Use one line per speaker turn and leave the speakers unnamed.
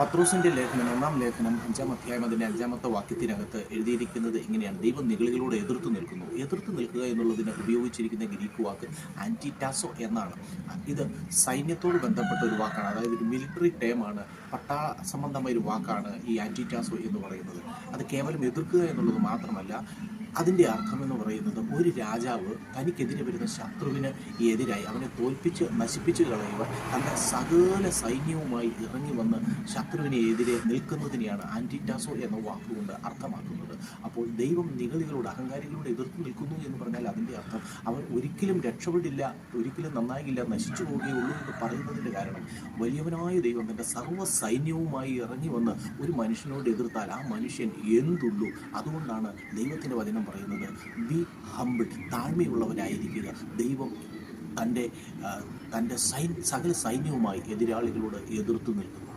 പത്രോസിന്റെ ലേഖനം ഒന്നാം ലേഖനം അഞ്ചാം അധ്യായം അതിന്റെ അഞ്ചാമത്തെ വാക്യത്തിനകത്ത് എഴുതിയിരിക്കുന്നത് ഇങ്ങനെയാണ്. ദൈവം നിഗളികളോട് എതിർത്തു നിൽക്കുന്നു. എതിർത്ത് നിൽക്കുക എന്നുള്ളതിന് ഉപയോഗിച്ചിരിക്കുന്ന ഗ്രീക്ക് വാക്ക് ആന്റിറ്റാസോ എന്നാണ്. ഇത് സൈന്യത്തോട് ബന്ധപ്പെട്ട ഒരു വാക്കാണ്. അതായത് ഒരു മിലിറ്ററി ടേമാണ് പട്ടാള സംബന്ധമായ ഒരു വാക്കാണ് ഈ ആന്റിറ്റാസോ എന്ന് പറയുന്നത്. അത് കേവലം എതിർക്കുക എന്നുള്ളത് മാത്രമല്ല അതിന്റെ അർത്ഥം എന്ന് പറയുന്നത് ഒരു രാജാവ് തനിക്കെതിരെ വരുന്ന ശത്രുവിന് എതിരായി അവനെ തോൽപ്പിച്ച് നശിപ്പിച്ച് കളയുവാൻ തന്റെ സകല സൈന്യവുമായി ഇറങ്ങി വന്ന് ശത്രുവിനെ എതിരെ നിൽക്കുന്നതിനെയാണ് ആന്റിറ്റാസോ എന്ന വാക്കുകൊണ്ട് അർത്ഥമാക്കുന്നത്. അപ്പോൾ ദൈവം നികളികളോട് അഹങ്കാരികളോട് എതിർത്ത് നിൽക്കുന്നു എന്ന് പറഞ്ഞാൽ അതിന്റെ അർത്ഥം അവർ ഒരിക്കലും രക്ഷപ്പെടില്ല ഒരിക്കലും നന്നായില്ല നശിച്ചു പോവുകയുള്ളൂ എന്ന് പറയുന്നതിന്റെ കാരണം വലിയവനായ ദൈവം തന്റെ സർവ സൈന്യവുമായി ഇറങ്ങി വന്ന് ഒരു മനുഷ്യനോട് എതിർത്താൽ ആ മനുഷ്യൻ എന്തുള്ളൂ? അതുകൊണ്ടാണ് ദൈവത്തിന്റെ വചനം പറയുന്നത് ബി ഹംബിൾ താഴ്മയുള്ളവനായിരിക്കുക ദൈവം തന്റെ തന്റെ സൈൻ സകല സൈന്യവുമായി എതിരാളികളോട് എതിർത്ത് നിൽക്കുന്നു.